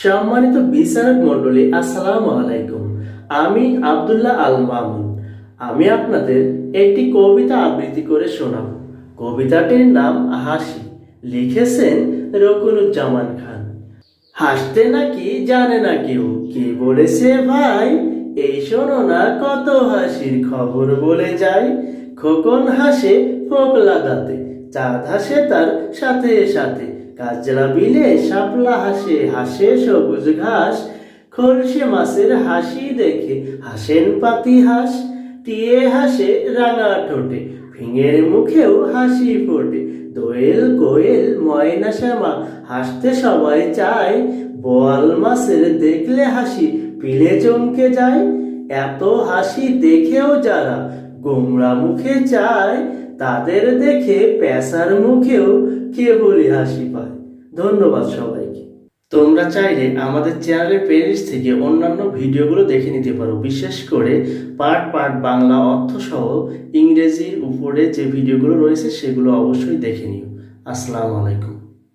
সম্মানিত বিচারক মণ্ডলী, আসসালামু আলাইকুম। আমি আব্দুল্লাহ আল মামুন। আমি আপনাদের একটি কবিতা আবৃত্তি করে শোনাব। কবিতাটির নাম হাসি। লিখেছেন রকুনুজ্জামান খান। হাসতে নাকি জানে না কেউ? কে বলেছে ভাই? এই শোনো না, কত হাসির খবর বলে যায় খোকন হাসে ফোকলা দাঁতে চাঁদ হাসে তার সাথে সাথে কাজরা বিলে শাপলা হাসে হাসে সবুজ ঘাস, খলসে মাছের হাসি দেখে হাসেন পাতি হাঁস, টিয়ে হাসে রাঙা ঠোঁটে, ফিঙের মুখেও হাসি ফোটে, দোয়েল কোয়েল ময়না শ্যামা, হাসতে সবাই চায়, বোয়াল মাছের দেখলে হাসি, পিলে চমকে যায়, এত হাসি দেখেও যারা গোমরা মুখে চায়, তাদের দেখে পেশার মুখেও কেবলই হাসি পায়। ধন্যবাদ সবাইকে। তোমরা চাইলে আমাদের চ্যানেলের প্লেলিস্ট থেকে অন্যান্য ভিডিওগুলো দেখে নিতে পারো। বিশেষ করে পার্ট পার্ট বাংলা অর্থ সহ ইংরেজির উপরে যে ভিডিওগুলো রয়েছে সেগুলো অবশ্যই দেখে নিও। আসসালামু আলাইকুম।